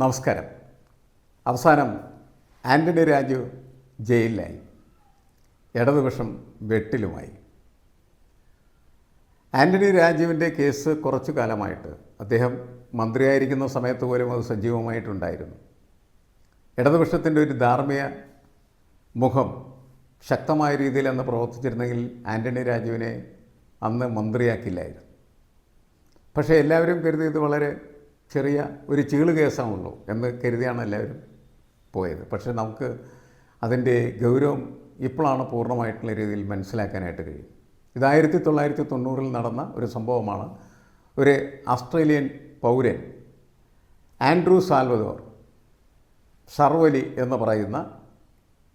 നമസ്കാരം. അവസാനം ആന്റണി രാജു ജയിലിലായി. ഇടതുപക്ഷം വെട്ടിലുമായി. ആന്റണി രാജുവിന്റെ കേസ് കുറച്ചു കാലമായിട്ട് അദ്ദേഹം മന്ത്രിയായിരിക്കുന്ന സമയത്ത് പോലും അത് സജീവമായിട്ടുണ്ടായിരുന്നു. ഇടതുപക്ഷത്തിന്റെ ഒരു ധാർമ്മിക മുഖം ശക്തമായ രീതിയിൽ അന്ന് പ്രവർത്തിച്ചിരുന്നെങ്കിൽ ആന്റണി രാജുവിനെ അന്ന് മന്ത്രിയാക്കില്ലായിരുന്നു. പക്ഷേ എല്ലാവരും കരുതി ഇത് വളരെ ചെറിയ ഒരു ചീൾ കേസാണുള്ളൂ എന്ന് കരുതിയാണ് എല്ലാവരും പോയത്. പക്ഷേ നമുക്ക് അതിന്റെ ഗൗരവം ഇപ്പോഴാണ് പൂർണമായിട്ടുള്ള രീതിയിൽ മനസ്സിലാക്കാനായിട്ട് കഴിയും. ഇത് ആയിരത്തി തൊള്ളായിരത്തി തൊണ്ണൂറിൽ നടന്ന ഒരു സംഭവമാണ് ഒരു ആസ്ട്രേലിയൻ പൗരൻ ആൻഡ്രൂ സാൽവദോർ സർവലി എന്ന് പറയുന്ന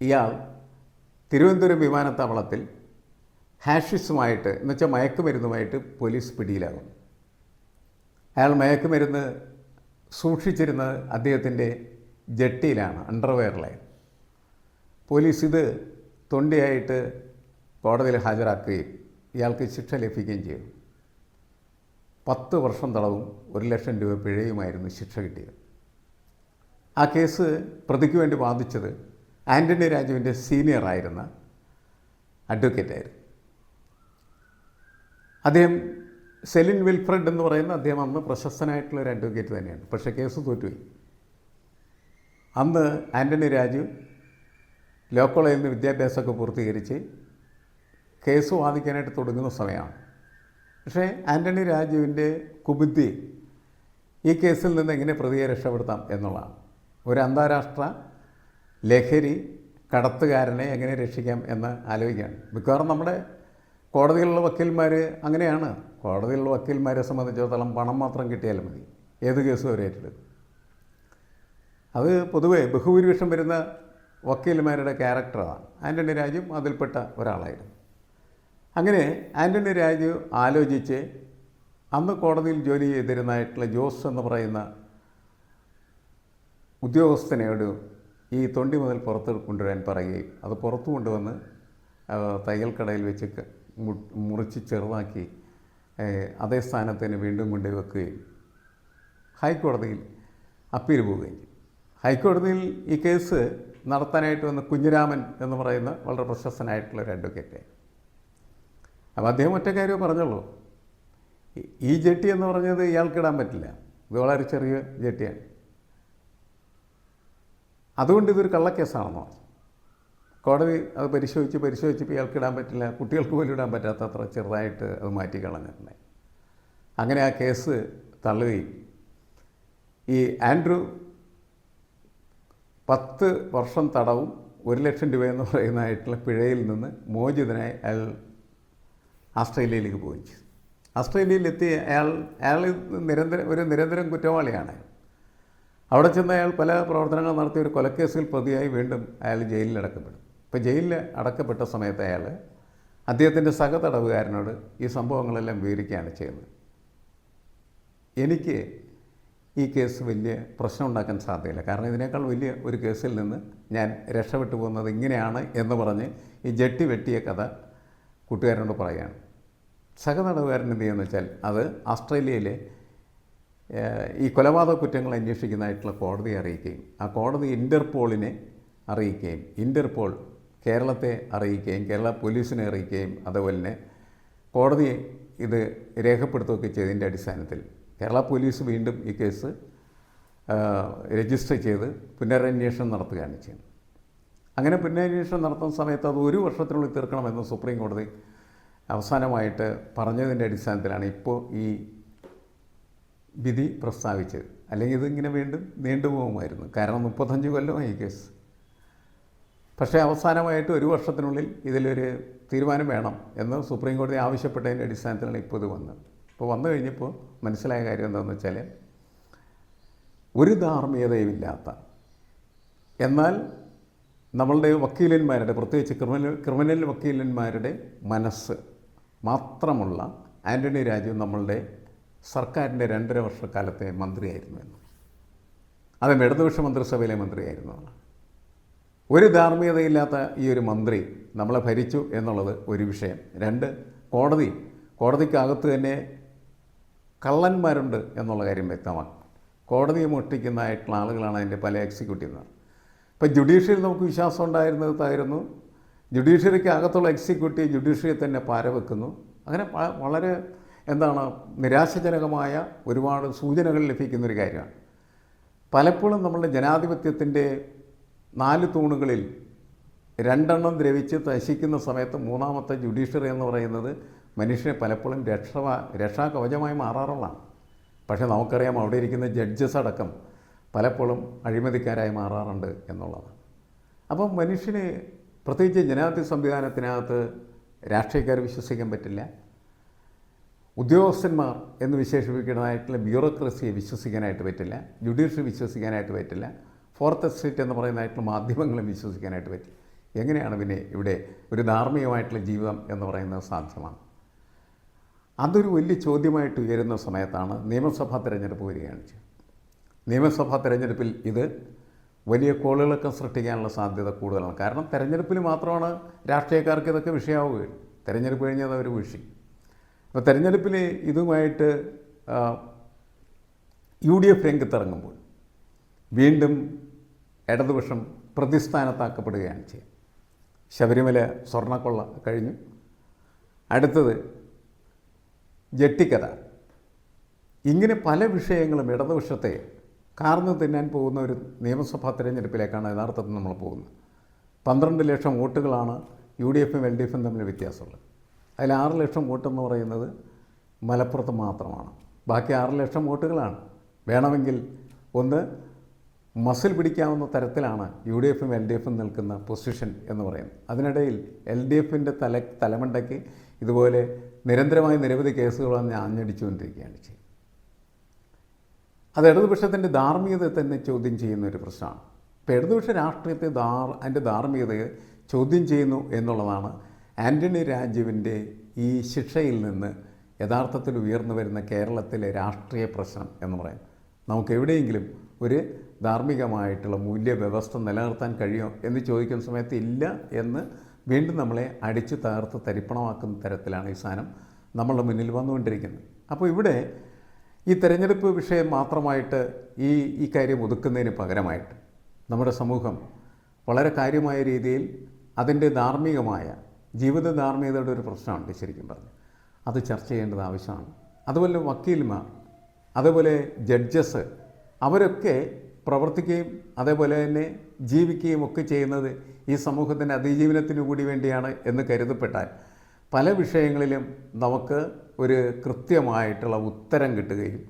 ഇയാൾ തിരുവനന്തപുരം വിമാനത്താവളത്തിൽ ഹാഷിസുമായിട്ട് എന്നുവെച്ചാൽ മയക്കുമരുന്നുമായിട്ട് പോലീസ് പിടിയിലാകുന്നു. അയാൾ മയക്കുമരുന്ന് സൂക്ഷിച്ചിരുന്നത് അദ്ദേഹത്തിന്റെ ജട്ടിയിലാണ് അണ്ടർവെയറിലായി പോലീസ് ഇത് തൊണ്ടിയായിട്ട് കോടതിയിൽ ഹാജരാക്കുകയും ഇയാൾക്ക് ശിക്ഷ ലഭിക്കുകയും ചെയ്തു. പത്ത് വർഷം തടവും ഒരു ലക്ഷം രൂപ പിഴയുമായിരുന്നു ശിക്ഷ കിട്ടിയത്. ആ കേസ് പ്രതിക്ക് വേണ്ടി വാദിച്ചത് ആന്റണി രാജുവിന്റെ സീനിയറായിരുന്ന അഡ്വക്കേറ്റായിരുന്നു അദ്ദേഹം സെലിൻ വിൽഫ്രഡ് എന്ന് പറയുന്ന അദ്ദേഹം അന്ന് പ്രശസ്തനായിട്ടുള്ള ഒരു അഡ്വക്കേറ്റ് തന്നെയാണ്. പക്ഷേ കേസ് തോറ്റുപോയി. അന്ന് ആന്റണി രാജു ലോ കോളേജിൽ നിന്ന് വിദ്യാഭ്യാസമൊക്കെ പൂർത്തീകരിച്ച് കേസ് വാദിക്കാനായിട്ട് തുടങ്ങുന്ന സമയമാണ്. പക്ഷേ ആന്റണി രാജുവിന്റെ കുബുദ്ധി ഈ കേസിൽ നിന്ന് എങ്ങനെ പ്രതിയെ രക്ഷപ്പെടുത്താം എന്നുള്ളതാണ്. ഒരു അന്താരാഷ്ട്ര ലഹരി കടത്തുകാരനെ എങ്ങനെ രക്ഷിക്കാം എന്ന് ആലോചിക്കുകയാണ്. മിക്കവാറും നമ്മുടെ കോടതിയിലുള്ള വക്കീൽമാർ അങ്ങനെയാണ്. കോടതിയിലുള്ള വക്കീൽമാരെ സംബന്ധിച്ചിടത്തോളം പണം മാത്രം കിട്ടിയാൽ മതി. ഏത് കേസും അവർ ഏറ്റെടുക്കും. അത് പൊതുവേ ബഹുഭൂരിപക്ഷം വരുന്ന വക്കീൽമാരുടെ ക്യാരക്ടറാണ്. ആന്റണി രാജും അതിൽപ്പെട്ട ഒരാളായിരുന്നു. അങ്ങനെ ആന്റണി രാജു ആലോചിച്ച് അന്ന് കോടതിയിൽ ജോലി ചെയ്തിരുന്നതായിട്ടുള്ള ജോസ് എന്ന് പറയുന്ന ഉദ്യോഗസ്ഥനോട് ഈ തൊണ്ടി മുതൽ പുറത്ത് കൊണ്ടുവരാൻ പറയുകയും അത് പുറത്തു കൊണ്ടുവന്ന് തയ്യൽ കടയിൽ വെച്ച് മുറിച്ച് ചെറുതാക്കി അതേ സ്ഥാനത്ത് തന്നെ വീണ്ടും കൊണ്ടുവെക്കുകയും ഹൈക്കോടതിയിൽ അപ്പീൽ പോവുകയും ഹൈക്കോടതിയിൽ ഈ കേസ് നടത്താനായിട്ട് വന്ന കുഞ്ഞിരാമൻ എന്ന് പറയുന്ന വളരെ പ്രശസ്തനായിട്ടുള്ള ഒരു അഡ്വക്കേറ്റ്. അപ്പോൾ അദ്ദേഹം ഒറ്റ കാര്യം പറഞ്ഞുള്ളൂ. ഈ- ജെട്ടി എന്ന് പറഞ്ഞത് ഇയാൾക്കിടാൻ പറ്റില്ല. ഇത് വളരെ ചെറിയ ജെട്ടിയാണ്. അതുകൊണ്ട് ഇതൊരു കള്ളക്കേസാണെന്ന് പറഞ്ഞു. കോടതി അത് പരിശോധിച്ച് പരിശോധിച്ചപ്പോൾ ഇയാൾക്ക് ഇടാൻ പറ്റില്ല കുട്ടികൾക്ക് പോലും ഇടാൻ പറ്റാത്തത്ര ചെറുതായിട്ട് അത് മാറ്റി കളഞ്ഞിട്ടുണ്ടായി അങ്ങനെ ആ കേസ് തള്ളുകയും ഈ ആൻഡ്രൂ പത്ത് വർഷം തടവും ഒരു ലക്ഷം രൂപ എന്ന് പറയുന്നതായിട്ടുള്ള പിഴയിൽ നിന്ന് മോചിതനായി അയാൾ ആസ്ട്രേലിയയിലേക്ക് പോയി ആസ്ട്രേലിയയിലെത്തി അയാൾ അയാൾ നിരന്തരം ഒരു നിരന്തരം കുറ്റവാളിയാണ് അവിടെ ചെന്ന് അയാൾ പല പ്രവർത്തനങ്ങൾ നടത്തിയ ഒരു കൊലക്കേസിൽ പ്രതിയായി വീണ്ടും അയാൾ ജയിലിൽ അടക്കപ്പെടും. ഇപ്പോൾ ജയിലിൽ അടക്കപ്പെട്ട സമയത്ത് അയാൾ അദ്ദേഹത്തിന്റെ സഹതടവുകാരനോട് ഈ സംഭവങ്ങളെല്ലാം വിവരിക്കുകയാണ് ചെയ്യുന്നത്. എനിക്ക് ഈ കേസ് വലിയ പ്രശ്നം ഉണ്ടാക്കാൻ സാധ്യതയില്ല. കാരണം ഇതിനേക്കാൾ വലിയ ഒരു കേസിൽ നിന്ന് ഞാൻ രക്ഷപ്പെട്ടു പോകുന്നത് ഇങ്ങനെയാണ് എന്ന് പറഞ്ഞ് ഈ ജട്ടി വെട്ടിയ കഥ കൂട്ടുകാരനോട് പറയുകയാണ്. സഹനടവുകാരൻ എന്ത് ചെയ്യുന്നു വെച്ചാൽ അത് ആസ്ട്രേലിയയിലെ ഈ കൊലപാതക കുറ്റങ്ങൾ അന്വേഷിക്കുന്നതായിട്ടുള്ള കോടതിയെ അറിയിക്കുകയും ആ കോടതി ഇന്റർപോളിനെ അറിയിക്കുകയും ഇന്റർപോൾ കേരളത്തെ അറിയിക്കുകയും കേരള പോലീസിനെ അറിയിക്കുകയും അതുപോലെ തന്നെ കോടതി ഇത് രേഖപ്പെടുത്തുകയൊക്കെ ചെയ്തതിന്റെ അടിസ്ഥാനത്തിൽ കേരള പോലീസ് വീണ്ടും ഈ കേസ് രജിസ്റ്റർ ചെയ്ത് പുനരന്വേഷണം നടത്തുകയാണ് ചെയ്യുന്നത്. അങ്ങനെ പുനരന്വേഷണം നടത്തുന്ന സമയത്ത് അത് ഒരു വർഷത്തിനുള്ളിൽ തീർക്കണമെന്ന് സുപ്രീം കോടതി അവസാനമായിട്ട് പറഞ്ഞതിന്റെ അടിസ്ഥാനത്തിലാണ് ഇപ്പോൾ ഈ വിധി പ്രസ്താവിച്ചത്. അല്ലെങ്കിൽ ഇതിങ്ങനെ വീണ്ടും നീണ്ടുപോകുമായിരുന്നു. കാരണം മുപ്പത്തഞ്ച് കൊല്ലമായി ഈ കേസ്. പക്ഷേ അവസാനമായിട്ട് ഒരു വർഷത്തിനുള്ളിൽ ഇതിലൊരു തീരുമാനം വേണം എന്ന് സുപ്രീം കോടതി ആവശ്യപ്പെട്ടതിന്റെ അടിസ്ഥാനത്തിലാണ് ഇപ്പോൾ ഇത് വന്നത് ഇപ്പോൾ വന്നു കഴിഞ്ഞപ്പോൾ മനസ്സിലായ കാര്യം എന്താണെന്ന് വെച്ചാൽ ഒരു ധാർമ്മികതയുമില്ലാത്ത എന്നാൽ നമ്മളുടെ വക്കീലന്മാരുടെ പ്രത്യേകിച്ച് ക്രിമിനൽ ക്രിമിനൽ വക്കീലന്മാരുടെ മനസ്സ് മാത്രമുള്ള ആന്റണി രാജു നമ്മളുടെ സർക്കാരിന്റെ രണ്ടര വർഷക്കാലത്തെ മന്ത്രിയായിരുന്നു എന്ന് അതും ഇടതുപക്ഷ മന്ത്രിസഭയിലെ മന്ത്രിയായിരുന്നു. ഒരു ധാർമ്മികതയില്ലാത്ത ഈ ഒരു മന്ത്രി നമ്മളെ ഭരിച്ചു എന്നുള്ളത് ഒരു വിഷയം. രണ്ട് കോടതി. കോടതിക്കകത്ത് തന്നെ കള്ളന്മാരുണ്ട് എന്നുള്ള കാര്യം വ്യക്തമാണ്. കോടതിയെ മോഷ്ടിക്കുന്നതായിട്ടുള്ള ആളുകളാണ് അതിന്റെ പല എക്സിക്യൂട്ടീവ് ഇപ്പം ജുഡീഷ്യറിയിൽ നമുക്ക് വിശ്വാസം ഉണ്ടായിരുന്നത് തായിരുന്നു ജുഡീഷ്യറിക്ക് അകത്തുള്ള എക്സിക്യൂട്ടീവ് ജുഡീഷ്യറിയെ തന്നെ പാരവെക്കുന്നു. അങ്ങനെ വളരെ എന്താണ് നിരാശജനകമായ ഒരുപാട് സൂചനകൾ ലഭിക്കുന്നൊരു കാര്യമാണ്. പലപ്പോഴും നമ്മളുടെ ജനാധിപത്യത്തിന്റെ നാല് തൂണുകളിൽ രണ്ടെണ്ണം ദ്രവിച്ച് നശിക്കുന്ന സമയത്ത് മൂന്നാമത്തെ ജുഡീഷ്യറി എന്ന് പറയുന്നത് മനുഷ്യനെ പലപ്പോഴും രക്ഷ രക്ഷാകവചമായി മാറാറുള്ളതാണ്. പക്ഷേ നമുക്കറിയാം അവിടെ ഇരിക്കുന്ന ജഡ്ജസ് അടക്കം പലപ്പോഴും അഴിമതിക്കാരായി മാറാറുണ്ട് എന്നുള്ളതാണ്. അപ്പം മനുഷ്യന് പ്രത്യേകിച്ച് ജനാധിപത്യ സംവിധാനത്തിനകത്ത് രാഷ്ട്രീയക്കാർ വിശ്വസിക്കാൻ പറ്റില്ല. ഉദ്യോഗസ്ഥന്മാർ എന്ന് വിശേഷിപ്പിക്കുന്നതായിട്ടുള്ള ബ്യൂറോക്രസിയെ വിശ്വസിക്കാനായിട്ട് പറ്റില്ല. ജുഡീഷ്യറി വിശ്വസിക്കാനായിട്ട് പറ്റില്ല. ഫോർത്ത് എസ്റ്റേറ്റ് എന്ന് പറയുന്നതായിട്ടുള്ള മാധ്യമങ്ങളും വിശ്വസിക്കാനായിട്ട് പറ്റി. എങ്ങനെയാണ് പിന്നെ ഇവിടെ ഒരു ധാർമ്മികമായിട്ടുള്ള ജീവിതം എന്ന് പറയുന്നത് സാധ്യമാണ്? അതൊരു വലിയ ചോദ്യമായിട്ട് ഉയരുന്ന സമയത്താണ് നിയമസഭാ തിരഞ്ഞെടുപ്പ് വരികയാണ് നിയമസഭാ തിരഞ്ഞെടുപ്പിൽ ഇത് വലിയ കോളുകളൊക്കെ സൃഷ്ടിക്കാനുള്ള സാധ്യത കൂടുതലാണ്. കാരണം തിരഞ്ഞെടുപ്പിൽ മാത്രമാണ് രാഷ്ട്രീയക്കാർക്ക് ഇതൊക്കെ വിഷയമാവുകയുള്ളൂ. തെരഞ്ഞെടുപ്പ് കഴിഞ്ഞാൽ അതൊരു വിഷി അപ്പോൾ തെരഞ്ഞെടുപ്പിൽ ഇതുമായിട്ട് യു ഡി എഫ് രംഗത്തിറങ്ങുമ്പോൾ വീണ്ടും ഇടതുപക്ഷം പ്രതിസ്ഥാനത്താക്കപ്പെടുകയാണ് ചെയ്യുക ശബരിമല സ്വർണക്കൊള്ള കഴിഞ്ഞു. അടുത്തത് ജട്ടിക്കഥ. ഇങ്ങനെ പല വിഷയങ്ങളും ഇടതുപക്ഷത്തെ കാർന്നു തിന്നാൻ പോകുന്ന ഒരു നിയമസഭാ തിരഞ്ഞെടുപ്പിലേക്കാണ് യഥാർത്ഥത്തിൽ നമ്മൾ പോകുന്നത്. പന്ത്രണ്ട് ലക്ഷം വോട്ടുകളാണ് യു ഡി എഫും എൽ ഡി എഫും തമ്മിൽ വ്യത്യാസമുള്ളത്. അതിൽ ആറ് ലക്ഷം വോട്ടെന്ന് പറയുന്നത് മലപ്പുറത്ത് മാത്രമാണ്. ബാക്കി ആറ് ലക്ഷം വോട്ടുകളാണ്. വേണമെങ്കിൽ ഒന്ന് മസിൽ പിടിക്കാവുന്ന തരത്തിലാണ് യു ഡി എഫും എൽ ഡി എഫും നിൽക്കുന്ന പൊസിഷൻ എന്ന് പറയുന്നത്. അതിനിടയിൽ എൽ ഡി എഫിന്റെ തല തലമണ്ടയ്ക്ക് ഇതുപോലെ നിരന്തരമായി നിരവധി കേസുകൾ വന്ന് ആഞ്ഞടിച്ചുകൊണ്ടിരിക്കുകയാണ് ചെയ്യുന്നത്. അത് ഇടതുപക്ഷത്തിന്റെ ധാർമ്മികതയെ തന്നെ ചോദ്യം ചെയ്യുന്ന ഒരു പ്രശ്നമാണ്. ഇപ്പോൾ ഇടതുപക്ഷ രാഷ്ട്രീയത്തെ ധാർ അതിന്റെ ധാർമ്മികതയെ ചോദ്യം ചെയ്യുന്നു എന്നുള്ളതാണ് ആന്റണി രാജുവിന്റെ ഈ ശിക്ഷയിൽ നിന്ന് യഥാർത്ഥത്തിൽ ഉയർന്നു വരുന്ന കേരളത്തിലെ രാഷ്ട്രീയ പ്രശ്നം എന്ന് പറയുന്നത്. നമുക്ക് എവിടെയെങ്കിലും ഒരു ധാർമ്മികമായിട്ടുള്ള മൂല്യവ്യവസ്ഥ നിലനിർത്താൻ കഴിയുമോ എന്ന് ചോദിക്കുന്ന സമയത്ത് ഇല്ല എന്ന് വീണ്ടും നമ്മളെ അടിച്ചു തകർത്ത് തരിപ്പണമാക്കുന്ന തരത്തിലാണ് ഈ സാധനം നമ്മളുടെ മുന്നിൽ വന്നുകൊണ്ടിരിക്കുന്നത്. അപ്പോൾ ഇവിടെ ഈ തെരഞ്ഞെടുപ്പ് വിഷയം മാത്രമായിട്ട് ഈ ഈ കാര്യം ഒതുക്കുന്നതിന് പകരമായിട്ട് നമ്മുടെ സമൂഹം വളരെ കാര്യമായ രീതിയിൽ അതിന്റെ ധാർമ്മികമായ ജീവിത ധാർമ്മികതയുടെ ഒരു പ്രശ്നമുണ്ട് ശരിക്കും പറഞ്ഞു അത് ചർച്ച ചെയ്യേണ്ടത് ആവശ്യമാണ്. അതുപോലെ വക്കീൽമാർ അതുപോലെ ജഡ്ജസ് അവരൊക്കെ പ്രവർത്തിക്കുകയും അതേപോലെ തന്നെ ജീവിക്കുകയും ഒക്കെ ചെയ്യുന്നത് ഈ സമൂഹത്തിന്റെ അതിജീവനത്തിനു കൂടി വേണ്ടിയാണ് എന്ന് കരുതപ്പെട്ടാൽ പല വിഷയങ്ങളിലും നമുക്ക് ഒരു കൃത്യമായിട്ടുള്ള ഉത്തരം കിട്ടുകയും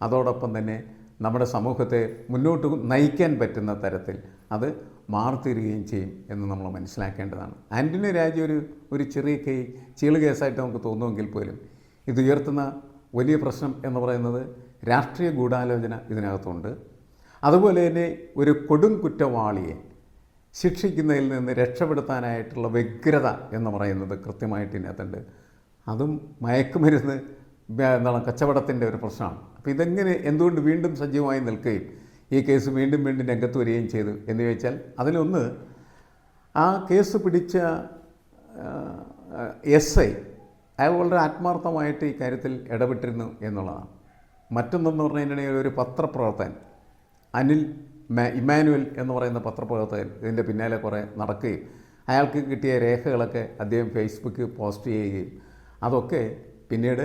അതോടൊപ്പം തന്നെ നമ്മുടെ സമൂഹത്തെ മുന്നോട്ട് നയിക്കാൻ പറ്റുന്ന തരത്തിൽ അത് മാറിത്തീരുകയും ചെയ്യും എന്ന് നമ്മൾ മനസ്സിലാക്കേണ്ടതാണ്. ആന്റണി രാജ്യം ഒരു ഒരു ചെറിയ കൈ ചീൾ കേസായിട്ട് നമുക്ക് തോന്നുമെങ്കിൽ പോലും ഇത് ഉയർത്തുന്ന വലിയ പ്രശ്നം എന്ന് പറയുന്നത് രാഷ്ട്രീയ ഗൂഢാലോചന ഇതിനകത്തുണ്ട്. അതുപോലെ തന്നെ ഒരു കൊടും കുറ്റവാളിയെ ശിക്ഷിക്കുന്നതിൽ നിന്ന് രക്ഷപ്പെടുത്താനായിട്ടുള്ള വ്യഗ്രത എന്ന് പറയുന്നത് കൃത്യമായിട്ട് ഇതിനകത്തുണ്ട്. അതും മയക്കുമരുന്ന് എന്താണ് കച്ചവടത്തിന്റെ ഒരു പ്രശ്നമാണ്. അപ്പോൾ ഇതെങ്ങനെ എന്തുകൊണ്ട് വീണ്ടും സജീവമായി നിൽക്കുകയും ഈ കേസ് വീണ്ടും വീണ്ടും രംഗത്ത് വരികയും ചെയ്തു എന്ന് ചോദിച്ചാൽ അതിലൊന്ന് ആ കേസ് പിടിച്ച എസ് ഐ അയാൾ വളരെ ആത്മാർത്ഥമായിട്ട് ഈ കാര്യത്തിൽ ഇടപെട്ടിരുന്നു എന്നുള്ളതാണ്. മറ്റൊന്നെന്ന് പറഞ്ഞു കഴിഞ്ഞിട്ടുണ്ടെങ്കിൽ ഒരു പത്രപ്രവർത്തകൻ അനിൽ ഇമ്മാനുവൽ എന്ന് പറയുന്ന പത്രപ്രവർത്തകൻ ഇതിന്റെ പിന്നാലെ കുറേ നടക്കുകയും അയാൾക്ക് കിട്ടിയ രേഖകളൊക്കെ അദ്ദേഹം ഫേസ്ബുക്കിൽ പോസ്റ്റ് ചെയ്യുകയും അതൊക്കെ പിന്നീട്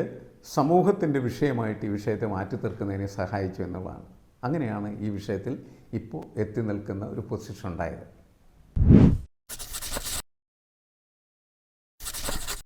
സമൂഹത്തിന്റെ വിഷയമായിട്ട് ഈ വിഷയത്തെ മാറ്റി തീർക്കുന്നതിനെ സഹായിച്ചു എന്നുള്ളതാണ്. അങ്ങനെയാണ് ഈ വിഷയത്തിൽ ഇപ്പോൾ എത്തി നിൽക്കുന്ന ഒരു പൊസിഷൻ ഉണ്ടായത്.